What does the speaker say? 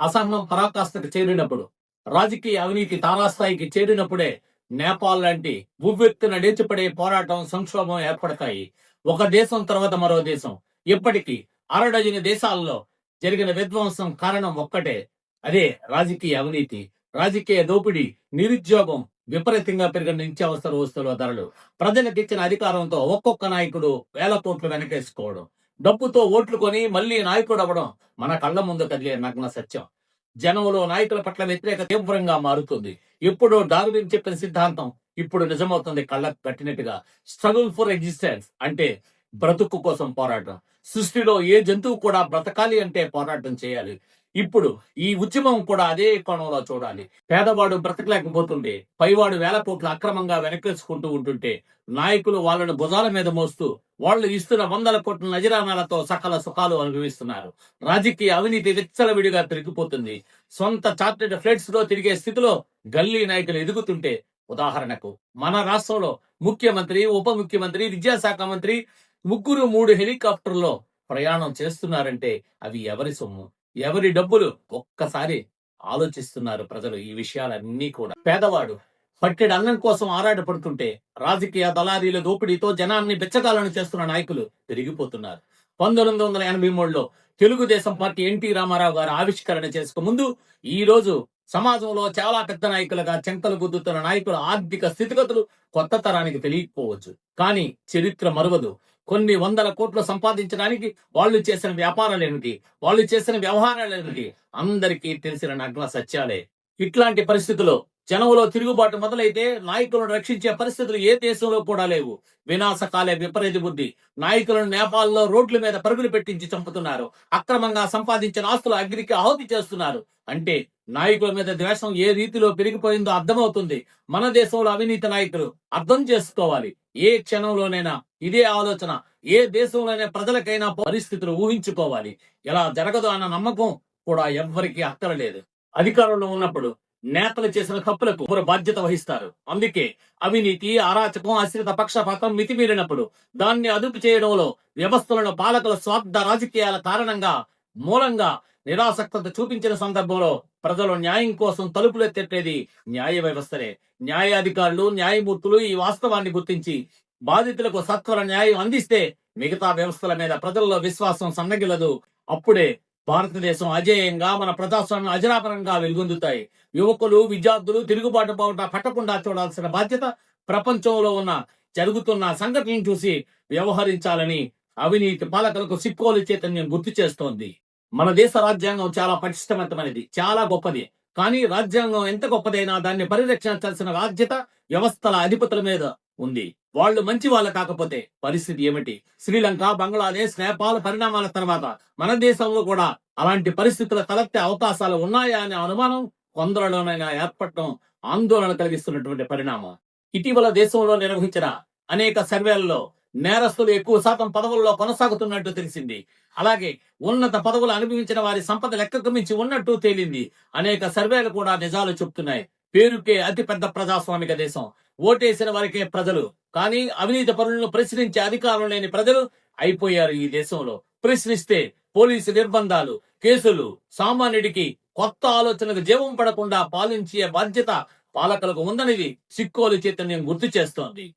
అసహనం పరాకాష్ఠకు చేరినప్పుడు రాజకీయ అవినీతి తారాస్థాయికి చేరినప్పుడే నేపాల్ లాంటి ఉవ్వెత్తున లేచిపడే పోరాటం సంక్షోభం ఏర్పడతాయి. ఒక దేశం తర్వాత మరో దేశం. ఇప్పటికీ అరడజని దేశాల్లో జరిగిన విధ్వంసం కారణం ఒక్కటే. అదే రాజకీయ అవినీతి. రాజకీయ దోపిడీ నిరుద్యోగం విపరీతంగా పెరిగిన నిత్యావసర వస్తువుల ధరలు. ప్రజలకు ఇచ్చిన అధికారంతో ఒక్కొక్క నాయకుడు వేల కోట్లు వెనకేసుకోవడం. డబ్బుతో ఓట్లు కొని మళ్ళీ నాయకుడు అవ్వడం మన కళ్ళ ముందు కదిలే నగ్న సత్యం. జనంలో నాయకుల పట్ల వ్యతిరేక తీవ్రంగా మారుతుంది. ఎప్పుడో డార్విన్ చెప్పిన సిద్ధాంతం ఇప్పుడు నిజమవుతుంది కళ్ళకు కట్టినట్టుగా. స్ట్రగుల్ ఫర్ ఎగ్జిస్టెన్స్ అంటే బ్రతుకు కోసం పోరాటం. సృష్టిలో ఏ జంతువు కూడా బ్రతకాలి అంటే పోరాటం చేయాలి. ఇప్పుడు ఈ ఉద్యమం కూడా అదే కోణంలో చూడాలి. పేదవాడు బ్రతకలేకపోతుండే పైవాడు వేల కోట్లు అక్రమంగా వెనకేసుకుంటూ ఉంటుంటే నాయకులు వాళ్ళను భుజాల మీద మోస్తూ వాళ్ళు ఇస్తున్న వందల కోట్ల నజరానాలతో సకల సుఖాలు అనుభవిస్తున్నారు. రాజకీయ అవినీతి విచ్చలవిడిగా తిరిగిపోతుంది. సొంత చార్టెడ్ ఫ్లైట్స్లో తిరిగే స్థితిలో గల్లీ నాయకులు ఎదుగుతుంటే ఉదాహరణకు మన రాష్ట్రంలో ముఖ్యమంత్రి ఉప ముఖ్యమంత్రి విద్యాశాఖ మంత్రి ముగ్గురు మూడు హెలికాప్టర్లో ప్రయాణం చేస్తున్నారంటే అవి ఎవరి సొమ్ము? ఎవరి డబ్బులు? ఒక్కసారి ఆలోచిస్తున్నారు ప్రజలు ఈ విషయాలన్నీ కూడా. పేదవాడు పట్టెడు అన్నం కోసం ఆరాటపడుతుంటే రాజకీయ దళారీల దోపిడీతో జనాన్ని బెచ్చగాలను చేస్తున్న నాయకులు తిరిగిపోతున్నారు పంతొమ్మిది వందల ఎనభై మూడులో తెలుగుదేశం పార్టీ ఎన్టీ రామారావు గారు ఆవిష్కరణ చేసుకు ముందు ఈ రోజు సమాజంలో చాలా పెద్ద నాయకులుగా చెంతలు గుద్దుతున్న నాయకుల ఆర్థిక స్థితిగతులు కొత్త తరానికి తెలియకపోవచ్చు. కానీ చరిత్ర మరువదు. కొన్ని వందల కోట్లు సంపాదించడానికి వాళ్ళు చేసిన వ్యాపారాలు ఏమిటి వాళ్ళు చేసిన వ్యవహారాలు ఏమిటి అందరికీ తెలిసిన నగ్న సత్యాలే. ఇట్లాంటి పరిస్థితుల్లో జనంలో తిరుగుబాటు మొదలైతే నాయకులను రక్షించే పరిస్థితులు ఏ దేశంలో కూడా లేవు. వినాశకాలే విపరీత బుద్ధి. నాయకులను నేపాల్లో రోడ్ల మీద పరుగులు పెట్టించి చంపుతున్నారు. అక్రమంగా సంపాదించిన ఆస్తులు అగ్నికి ఆహుతి చేస్తున్నారు. అంటే నాయకుల మీద ద్వేషం ఏ రీతిలో పెరిగిపోయిందో అర్థమవుతుంది. మన దేశంలో అవినీతి నాయకులు అర్థం చేసుకోవాలి. ఏ క్షణంలోనైనా ఇదే ఆలోచన. ఏ దేశంలోనే ప్రజలకైనా పరిస్థితులు ఊహించుకోవాలి. ఎలా జరగదు అన్న నమ్మకం కూడా ఎవ్వరికీ అక్కరలేదు. అధికారంలో ఉన్నప్పుడు నేతలు చేసిన తప్పులకు ఎవరు బాధ్యత వహిస్తారు. అందుకే అవినీతి అరాచకం అశ్రిత పక్షపాతం మితిమీరినప్పుడు దాన్ని అదుపు చేయడంలో వ్యవస్థలను పాలకుల స్వార్థ రాజకీయాల కారణంగా మూలంగా నిరాసక్తత చూపించిన సందర్భంలో ప్రజలు న్యాయం కోసం తలుపులు ఎత్తేది న్యాయ వ్యవస్థలే. న్యాయాధికారులు న్యాయమూర్తులు ఈ వాస్తవాన్ని గుర్తించి బాధితులకు సత్వర న్యాయం అందిస్తే మిగతా వ్యవస్థల మీద ప్రజల్లో విశ్వాసం సన్నగిలదు. అప్పుడే భారతదేశం అజేయంగా మన ప్రజాస్వామ్యం అజరాపరంగా వెలుగొందుతాయి. యువకులు విద్యార్థులు తిరుగుబాటు బావుట పట్టకుండా చూడాల్సిన బాధ్యత ప్రపంచంలో ఉన్న జరుగుతున్న సంఘటనను చూసి వ్యవహరించాలని అవినీతి పాలకులకు సిక్కోలు చైతన్యం గుర్తు చేస్తోంది. మన దేశ రాజ్యాంగం చాలా పటిష్టవంతమైనది చాలా గొప్పది. కానీ రాజ్యాంగం ఎంత గొప్పదైనా దాన్ని పరిరక్షించాల్సిన బాధ్యత వ్యవస్థల అధిపతుల మీద. ఉంది. వాళ్ళు మంచి వాళ్ళు కాకపోతే పరిస్థితి ఏమిటి? శ్రీలంక బంగ్లాదేశ్ నేపాల్ పరిణామాల తర్వాత మన దేశంలో కూడా అలాంటి పరిస్థితులు తలెత్తే అవకాశాలు ఉన్నాయా అనే అనుమానం కొందరిలోనైనా ఏర్పడటం ఆందోళన కలిగిస్తున్నటువంటి పరిణామం. ఇటీవల దేశంలో నిర్వహించిన అనేక సర్వేలలో నేరస్తులు ఎక్కువ శాతం పదవుల్లో కొనసాగుతున్నట్టు తెలిసింది. అలాగే ఉన్నత పదవులు అనుభవించిన వారి సంపద లెక్కకు మించి ఉన్నట్టు తేలింది. అనేక సర్వేలు కూడా నిజాలు చెప్తున్నాయి. పేరుకే అతి పెద్ద ప్రజాస్వామిక దేశం. ఓటేసిన వారికే ప్రజలు. కానీ అవినీతి పనులను ప్రశ్నించే అధికారం లేని ప్రజలు అయిపోయారు ఈ దేశంలో. ప్రశ్నిస్తే పోలీసు నిర్బంధాలు కేసులు సామాన్యుడికి కొత్త ఆలోచనకు జీవం పడకుండా పాలించే బాధ్యత పాలకులకు ఉందనేది సిక్కోలు చైతన్యం గుర్తు చేస్తోంది.